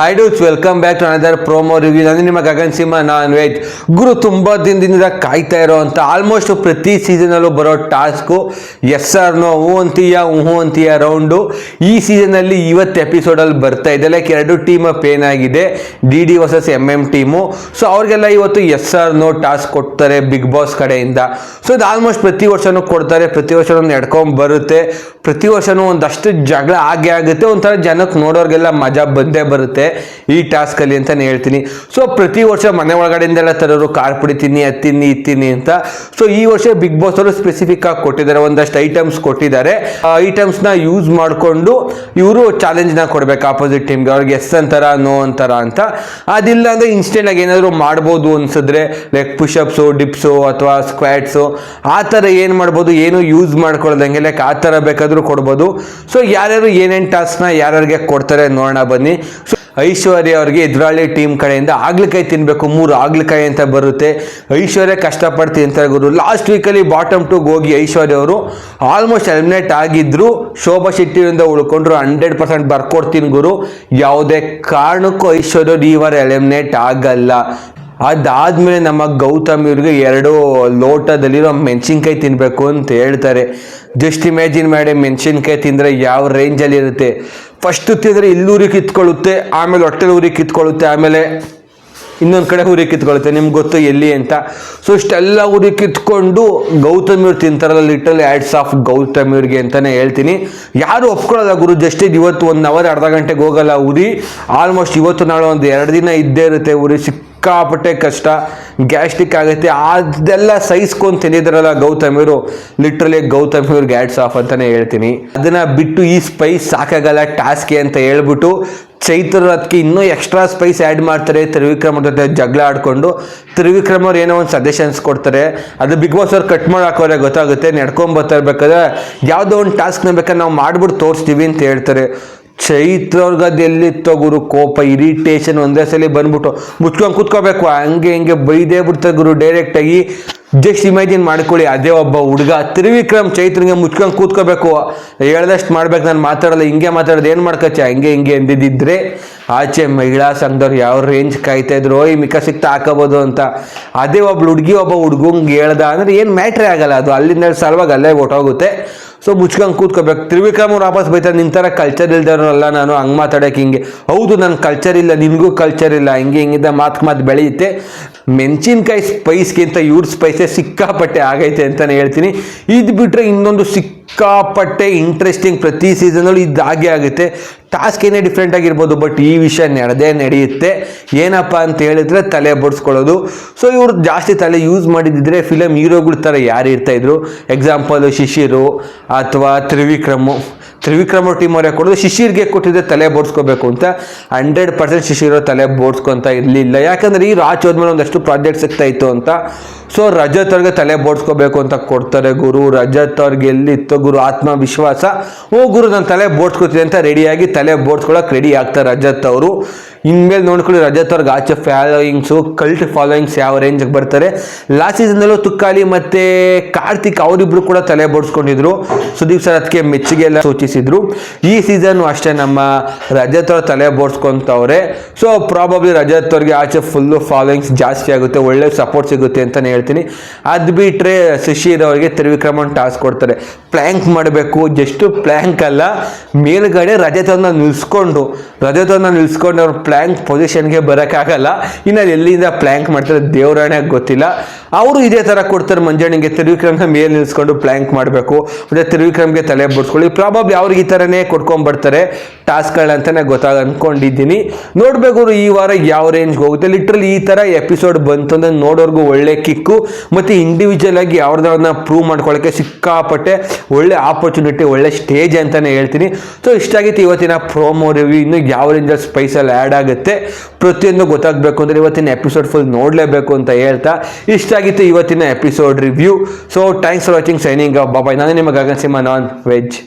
Hi dudes welcome back to another promo review ನಾನು ನಿಮ್ಮ ಗಗನ್ ಸಿಂಹ non veg ಗುರು ತುಂಬ ದಿನದಿಂದ ಕಾಯ್ತಾ ಇರೋವಂಥ ಆಲ್ಮೋಸ್ಟ್ ಪ್ರತಿ ಸೀಸನಲ್ಲೂ ಬರೋ ಟಾಸ್ಕು ಎಸ್ ಆರ್ ನೋ ಹೂ ಅಂತೀಯ ಹೂ ಅಂತೀಯ ರೌಂಡು ಈ ಸೀಸನಲ್ಲಿ ಇವತ್ತು ಎಪಿಸೋಡಲ್ಲಿ ಬರ್ತಾ ಇದೆ. ಲೈಕ್ ಎರಡು ಟೀಮ್ ಪೇನ್ ಆಗಿದೆ. D D versus M M team so ಅವ್ರಿಗೆಲ್ಲ ಇವತ್ತು ಎಸ್ ಆರ್ ನೋ ಟಾಸ್ಕ್ ಕೊಡ್ತಾರೆ ಬಿಗ್ ಬಾಸ್ ಕಡೆಯಿಂದ. ಸೊ ಇದು ಆಲ್ಮೋಸ್ಟ್ ಪ್ರತಿ ವರ್ಷನೂ ಕೊಡ್ತಾರೆ. ಪ್ರತಿ ವರ್ಷನೂ ನಡ್ಕೊಂಡು ಬರುತ್ತೆ. ಪ್ರತಿ ವರ್ಷನೂ ಒಂದಷ್ಟು ಜಗಳ ಆಗೇ ಆಗುತ್ತೆ. ಒಂಥರ ಜನಕ್ಕೆ ನೋಡೋರಿಗೆಲ್ಲ ಮಜಾ ಬಂದೇ ಬರುತ್ತೆ. ಈ ಟಾಸ್ಕಲ್ಲಿ ಅಂತಲೇ ಹೇಳ್ತೀನಿ. ಸೊ ಪ್ರತಿ ವರ್ಷ ಮನೆ ಒಳಗಡೆಯಿಂದೆಲ್ಲ ತರೋರು ಕಾರ್ ಪುಡಿ ತಿನ್ನಿ ಅದು ತಿನ್ನಿ ತಿನ್ನಿ ಅಂತ. ಸೊ ಈ ವರ್ಷ ಬಿಗ್ ಬಾಸ್ ಅವರು ಸ್ಪೆಸಿಫಿಕ್ ಆಗಿ ಕೊಟ್ಟಿದ್ದಾರೆ, ಒಂದಷ್ಟು ಐಟಮ್ಸ್ ಕೊಟ್ಟಿದ್ದಾರೆ. ಐಟಮ್ಸ್ನ ಯೂಸ್ ಮಾಡಿಕೊಂಡು ಇವರು ಚಾಲೆಂಜ್ನ ಕೊಡಬೇಕು ಆಪೋಸಿಟ್ ಟೀಮ್ಗೆ ಅವ್ರಿಗೆ ಎಸ್ ಅಂತಾರ ನೋ ಅಂತಾರ ಅಂತ. ಅದಿಲ್ಲ ಅಂದ್ರೆ ಇನ್ಸ್ಟೆಂಟ್ ಆಗಿ ಏನಾದರೂ ಮಾಡ್ಬೋದು ಅನ್ಸಿದ್ರೆ ಲೈಕ್ ಪುಷಪ್ಸು ಡಿಪ್ಸು ಅಥವಾ ಸ್ಕ್ವಾಟ್ಸು ಆ ಥರ ಏನು ಮಾಡ್ಬೋದು, ಏನು ಯೂಸ್ ಮಾಡ್ಕೊಳ್ದಂಗೆ ಲೈಕ್ ಆ ಥರ ಬೇಕಾದರೂ ಕೊಡ್ಬೋದು. ಸೊ ಯಾರ್ಯಾರು ಏನೇನು ಟಾಸ್ಕ್ನ ಯಾರ್ಯಾರಿಗೆ ಕೊಡ್ತಾರೆ ನೋಡೋಣ ಬನ್ನಿ. ಸೊ ಐಶ್ವರ್ಯ ಅವ್ರಿಗೆ ಎದುರಾಳಿ ಟೀಮ್ ಕಡೆಯಿಂದ ಆಗ್ಲಿಕಾಯಿ ತಿನ್ಬೇಕು, ಮೂರು ಆಗ್ಲಿಕಾಯಿ ಅಂತ ಬರುತ್ತೆ. ಐಶ್ವರ್ಯ ಕಷ್ಟಪಟ್ಟು ತಿಂತಾರೆ ಗುರು. ಲಾಸ್ಟ್ ವೀಕಲ್ಲಿ ಬಾಟಮ್ ಟು ಹೋಗಿ ಐಶ್ವರ್ಯ ಅವರು ಆಲ್ಮೋಸ್ಟ್ ಎಲಿಮಿನೇಟ್ ಆಗಿದ್ರು. ಶೋಭಾ ಶೆಟ್ಟಿಯಿಂದ ಉಳ್ಕೊಂಡ್ರು ಹಂಡ್ರೆಡ್ ಪರ್ಸೆಂಟ್ ಬರ್ಕೊಡ್ತೀನಿ ಗುರು. ಯಾವುದೇ ಕಾರಣಕ್ಕೂ ಐಶ್ವರ್ಯ ಈ ವಾರ ಎಲಿಮಿನೇಟ್ ಆಗಲ್ಲ. ಅದಾದ್ಮೇಲೆ ನಮ್ಮ ಗೌತಮ್ ಇವ್ರಿಗೆ ಎರಡು ಲೋಟದಲ್ಲಿರೋ ಮೆಣಸಿನ್ಕಾಯಿ ತಿನ್ನಬೇಕು ಅಂತ ಹೇಳ್ತಾರೆ. ಜಸ್ಟ್ ಇಮ್ಯಾಜಿನ್ ಮಾಡಿ ಮೆಣಸಿನ್ಕಾಯಿ ತಿಂದರೆ ಯಾವ ರೇಂಜಲ್ಲಿ ಇರುತ್ತೆ? ಫಸ್ಟ್ ತಿಂದರೆ ಇಲ್ಲೂರಿ ಕಿತ್ಕೊಳ್ಳುತ್ತೆ, ಆಮೇಲೆ ಹೊಟ್ಟೆಲಿ ಊರಿಗೆ ಕಿತ್ಕೊಳ್ಳುತ್ತೆ, ಆಮೇಲೆ ಇನ್ನೊಂದು ಕಡೆ ಉರಿ ಕಿತ್ಕೊಳ್ಳುತ್ತೆ ನಿಮ್ಗೆ ಗೊತ್ತು ಎಲ್ಲಿ ಅಂತ. ಸೊ ಇಷ್ಟೆಲ್ಲ ಉರಿ ಕಿತ್ಕೊಂಡು ಗೌತಮಿಯವ್ರು ತಿಂತಾರಲ್ಲ ಲಿಟಲ್ ಆ್ಯಡ್ಸ್ ಆಫ್ ಗೌತಮಿಯವ್ರಿಗೆ ಅಂತಲೇ ಹೇಳ್ತೀನಿ. ಯಾರು ಒಪ್ಕೊಳ್ಳಲ್ಲ ಗುರು ಜಸ್ಟ್ ಇದು ಇವತ್ತು ಒಂದು ಅವರ್ ಅರ್ಧ ಗಂಟೆಗೆ ಹೋಗಲ್ಲ ಉರಿ ಆಲ್ಮೋಸ್ಟ್ ಇವತ್ತು ನಾಳೆ ಒಂದು ಎರಡು ದಿನ ಇದ್ದೇ ಇರುತ್ತೆ ಉರಿ ಸಿಕ್ಕಾಪಟ್ಟೆ ಕಷ್ಟ. ಗ್ಯಾಸ್ಟ್ರಿಕ್ ಆಗುತ್ತೆ ಅದೆಲ್ಲ ಸಹಿಸ್ಕೊಂಡು ತಿಂದಿದ್ರಲ್ಲ ಗೌತಮಿಯವರು. ಲಿಟ್ರಲಿ ಗೌತಮಿಯವ್ರಿಗೆ ಆ್ಯಡ್ಸ್ ಆಫ್ ಅಂತಲೇ ಹೇಳ್ತೀನಿ. ಅದನ್ನು ಬಿಟ್ಟು ಈ ಸ್ಪೈಸ್ ಸಾಕಾಗಲ್ಲ, ಟಾಸ್ಕೆ ಅಂತ ಹೇಳ್ಬಿಟ್ಟು ಚೈತ್ರ ಅದಕ್ಕೆ ಇನ್ನೂ ಎಕ್ಸ್ಟ್ರಾ ಸ್ಪೈಸ್ ಆ್ಯಡ್ ಮಾಡ್ತಾರೆ. ತ್ರಿವಿಕ್ರಮ್ ಜೊತೆ ಜಗಳ ಆಡಿಕೊಂಡು ತ್ರಿವಿಕ್ರಮ್ ಅವ್ರು ಏನೋ ಒಂದು ಸಜೆಷನ್ಸ್ ಕೊಡ್ತಾರೆ. ಅದು ಬಿಗ್ ಬಾಸ್ ಅವ್ರು ಕಟ್ ಮಾಡಿ ಹಾಕೋರೆ ಗೊತ್ತಾಗುತ್ತೆ. ನಡ್ಕೊಂಡ್ ಬರ್ತಾ ಇರ್ಬೇಕಾದ್ರೆ ಯಾವುದೋ ಒಂದು ಟಾಸ್ಕ್ನ ಬೇಕಾದ್ರೆ ನಾವು ಮಾಡ್ಬಿಟ್ಟು ತೋರಿಸ್ತೀವಿ ಅಂತ ಹೇಳ್ತಾರೆ. ಚೈತ್ರ ಅವ್ರಿಗೆ ಅದು ಎಲ್ಲಿತ್ತೋ ಗುರು ಕೋಪ ಇರಿಟೇಷನ್ ಒಂದೇ ಸಲ ಬಂದ್ಬಿಟ್ಟು ಮುಚ್ಕೊಂಡು ಕೂತ್ಕೋಬೇಕು. ಹಂಗೆ ಹಿಂಗೆ ಬೈದೇ ಬಿಡ್ತಾರೆ ಗುರು. ಡೈರೆಕ್ಟಾಗಿ ಜಸ್ಟ್ ಇಮ್ಯಾಜಿನ್ ಮಾಡ್ಕೊಳ್ಳಿ, ಅದೇ ಒಬ್ಬ ಹುಡುಗ. ತ್ರಿವಿಕ್ರಮ್ ಚೈತ್ರಿಗೆ ಮುಚ್ಕೊಂಡು ಕೂತ್ಕೋಬೇಕು. ಹೇಳ್ದಷ್ಟು ಮಾಡ್ಬೇಕು, ನಾನು ಮಾತಾಡಲ್ಲ, ಹಿಂಗೆ ಮಾತಾಡೋದು, ಏನು ಮಾಡ್ಕೊಚ್ಚ? ಹಂಗೆ ಹಿಂಗೆ ಅಂದಿದ್ದಿದ್ರೆ ಆಚೆ ಮಹಿಳಾ ಸಂಘದವ್ರು ಯಾವ ರೇಂಜ್ ಕಾಯ್ತಾ ಇದ್ರು ಈ ಮಿಕ್ಕ ಸಿಕ್ತಾ ಹಾಕೋಬೋದು ಅಂತ. ಅದೇ ಒಬ್ಬ ಹುಡುಗಿ, ಒಬ್ಬ ಹುಡುಗಂಗೆ ಹೇಳ್ದ, ಅಂದ್ರೆ ಏನು ಮ್ಯಾಟ್ರೇ ಆಗಲ್ಲ, ಅದು ಅಲ್ಲಿಂದ ಸಲುವಾಗಿ ಅಲ್ಲೇ ಹೊಟ್ಟೋಗುತ್ತೆ ಸೊ ಮುಚ್ಕೊಂಡು ಕೂತ್ಕೋಬೇಕು. ತ್ರಿವಿಕ್ರಮ್ ಅವ್ರು ವಾಪಸ್ ಬೈತಾರೆ ನಿನ್ನ ಥರ ಕಲ್ಚರ್ ಇಲ್ದವ್ರಲ್ಲ ನಾನು, ಹಂಗೆ ಮಾತಾಡೋಕೆ ಹಿಂಗೆ. ಹೌದು ನನ್ನ ಕಲ್ಚರ್ ಇಲ್ಲ, ನಿನಗೂ ಕಲ್ಚರ್ ಇಲ್ಲ, ಹಿಂಗೆ ಹಿಂಗಿದ್ದ ಮಾತು ಮಾತು ಬೆಳೆಯುತ್ತೆ. ಮೆಣಸಿನ್ಕಾಯಿ ಸ್ಪೈಸ್ಗಿಂತ ಇವ್ರ ಸ್ಪೈಸೇ ಸಿಕ್ಕಾಪಟ್ಟೆ ಆಗೈತೆ ಅಂತಲೇ ಹೇಳ್ತೀನಿ. ಇದು ಬಿಟ್ಟರೆ ಇನ್ನೊಂದು ಸಿಕ್ಕಾಪಟ್ಟೆ ಇಂಟ್ರೆಸ್ಟಿಂಗ್ ಪ್ರತಿ ಸೀಸನಲ್ಲೂ ಇದಾಗೆ ಆಗುತ್ತೆ. ಟಾಸ್ಕ್ ಏನೇ ಡಿಫ್ರೆಂಟ್ ಆಗಿರ್ಬೋದು ಬಟ್ ಈ ವಿಷಯ ನಡೆದೇ ನಡೆಯುತ್ತೆ. ಏನಪ್ಪ ಅಂತ ಹೇಳಿದ್ರೆ ತಲೆ ಬಡಿಸ್ಕೊಳ್ಳೋದು. ಸೊ ಇವರು ಜಾಸ್ತಿ ತಲೆ ಯೂಸ್ ಮಾಡಿದ್ದಿದ್ರೆ ಫಿಲಮ್ ಹೀರೋಗಳ ಥರ ಯಾರು ಇರ್ತಾಯಿದ್ರು ಎಕ್ಸಾಂಪಲ್ ಶಿಶಿರು ಅಥವಾ ತ್ರಿವಿಕ್ರಮು. ತ್ರಿವಿಕ್ರಮ ಟೀಮ್ ಅವರೇ ಕೊಡೋದು? ಶಿಶಿರ್ಗೆ ಕೊಟ್ಟಿದ್ದೆ ತಲೆ ಬೋಡ್ಸ್ಕೋಬೇಕು ಅಂತ. ಹಂಡ್ರೆಡ್ ಪರ್ಸೆಂಟ್ ಶಿಶಿರೋ ತಲೆ ಬೋಡ್ಸ್ಕೊಂತ ಇರಲಿಲ್ಲ. ಯಾಕಂದ್ರೆ ಈ ರಾಜ್ ಹೋದ್ಮೇಲೆ ಒಂದಷ್ಟು ಪ್ರಾಜೆಕ್ಟ್ ಸಿಗ್ತಾಯಿತ್ತು ಅಂತ. ಸೊ ರಜತರ್ಗೆ ತಲೆ ಬೋಡ್ಸ್ಕೋಬೇಕು ಅಂತ ಕೊಡ್ತಾರೆ ಗುರು. ರಜತರ್ಗೆ ಎಲ್ಲಿತ್ತು ಗುರು, ಆತ್ಮವಿಶ್ವಾಸ. ಓ ಗುರು ನನ್ನ ತಲೆ ಬೋಡ್ಸ್ಕೊತೀನಿ ಅಂತ ರೆಡಿಯಾಗಿ ತಲೆ ಬೋಡ್ಸ್ಕೊಳ್ಳೋಕೆ ರೆಡಿ ಆಗ್ತಾರೆ ರಜತ್ ಅವರು ಇನ್ಮೇಲೆ ನೋಡ್ಕೊಳ್ಳಿ ರಜತ್ ಅವ್ರಿಗೆ ಆಚೆ ಫಾಲೋಯಿಂಗ್ಸು ಕಲ್ಟ್ ಫಾಲೋಯಿಂಗ್ಸ್ ಯಾವ ರೇಂಜಿಗೆ ಬರ್ತಾರೆ. ಲಾಸ್ಟ್ ಸೀಸನ್ದಲ್ಲೂ ತುಕ್ಕಾಲಿ ಮತ್ತು ಕಾರ್ತಿಕ್ ಅವರಿಬ್ರು ಕೂಡ ತಲೆ ಬೋಡ್ಸ್ಕೊಂಡಿದ್ರು. ಸುದೀಪ್ ಸರ್ ಅದಕ್ಕೆ ಮೆಚ್ಚುಗೆ ಎಲ್ಲ ಸೂಚಿಸಿದ್ರು. ಈ ಸೀಸನ್ ಅಷ್ಟೇ ನಮ್ಮ ರಜತ್ ಅವ್ರ ತಲೆ ಬೋಡ್ಸ್ಕೊತವ್ರೆ. ಸೊ ಪ್ರಾಬಬ್ಲಿ ರಜತ್ ಅವ್ರಿಗೆ ಆಚೆ ಫುಲ್ಲು ಫಾಲೋಯಿಂಗ್ಸ್ ಜಾಸ್ತಿ ಆಗುತ್ತೆ, ಒಳ್ಳೆ ಸಪೋರ್ಟ್ ಸಿಗುತ್ತೆ ಅಂತಲೇ ಹೇಳ್ತೀನಿ. ಅದು ಬಿಟ್ಟರೆ ಸುಶೀರ್ ಅವರಿಗೆ ತ್ರಿವಿಕ್ರಮನ್ ಟಾಸ್ಕ್ ಕೊಡ್ತಾರೆ. ಪ್ಲ್ಯಾಂಕ್ ಮಾಡಬೇಕು. ಜಸ್ಟು ಪ್ಲ್ಯಾಂಕ್ ಅಲ್ಲ, ಮೇಲ್ಗಡೆ ರಜತನ ನಿಲ್ಸ್ಕೊಂಡು ರಜತನ ನಿಲ್ಸ್ಕೊಂಡು ಅವ್ರು ಪ್ಲ್ಯಾಂಕ್ ಪೊಸಿಷನ್ಗೆ ಬರೋಕ್ಕಾಗಲ್ಲ. ಇನ್ನು ಎಲ್ಲಿಂದ ಪ್ಲ್ಯಾಂಕ್ ಮಾಡ್ತಾರೆ ದೇವರಾಣೆ ಗೊತ್ತಿಲ್ಲ. ಅವರು ಇದೇ ಥರ ಕೊಡ್ತಾರೆ ಮಂಜಣ್ಣಿಗೆ ತ್ರಿವಿಕ್ರಮ್ನ ಮೇಲೆ ನಿಲ್ಸ್ಕೊಂಡು ಪ್ಲ್ಯಾಂಕ್ ಮಾಡಬೇಕು. ಮತ್ತು ತ್ರಿವಿಕ್ರಮ್ಗೆ ತಲೆ ಬಡ್ಸ್ಕೊಳ್ಳಿ. ಪ್ರಾಬಬ್ಲಿ ಅವ್ರಿಗೆ ಈ ಥರನೇ ಕೊಟ್ಕೊಂಡ್ಬರ್ತಾರೆ ಟಾಸ್ಕ್ಗಳಂತಲೇ ಗೊತ್ತಾಗ ಅಂದ್ಕೊಂಡಿದ್ದೀನಿ ನೋಡಬೇಕು ಈ ವಾರ ಯಾವ ರೇಂಜ್ಗೆ ಹೋಗುತ್ತೆ. ಲಿಟ್ರಲಿ ಈ ಥರ ಎಪಿಸೋಡ್ ಬಂತು ಅಂದರೆ ನೋಡೋರ್ಗು ಒಳ್ಳೆ ಕಿಕ್ಕು ಮತ್ತು ಇಂಡಿವಿಜುವಲ್ ಆಗಿ ಯಾವ್ದಾವ್ದನ್ನ ಪ್ರೂವ್ ಮಾಡ್ಕೊಳ್ಳೋಕ್ಕೆ ಸಿಕ್ಕಾಪಟ್ಟೆ ಒಳ್ಳೆ ಆಪರ್ಚುನಿಟಿ ಒಳ್ಳೆ ಸ್ಟೇಜ್ ಅಂತಲೇ ಹೇಳ್ತೀನಿ. ಸೊ ಇಷ್ಟಾಗಿತ್ತು ಇವತ್ತಿನ ಪ್ರೋಮೋ ರಿವ್ಯೂ ಇನ್ನು ಯಾವ ರೇಂಜಲ್ಲಿ ಸ್ಪೈಸಲ್ಲಿ ಆ್ಯಡ್ ಆಗುತ್ತೆ, ಪ್ರತಿಯೊಂದು ಗೊತ್ತಾಗಬೇಕು ಅಂದರೆ ಇವತ್ತಿನ ಎಪಿಸೋಡ್ ಫುಲ್ ನೋಡಲೇಬೇಕು ಅಂತ ಹೇಳ್ತಾ ಇಷ್ಟಾಗಿತ್ತು ಇವತ್ತಿನ episode review so thanks for watching signing bye bye ನಾನು ನಿಮಗೆ ಗಗನ್ ಸಿಂಹ ನಾನ್ ವೆಜ್.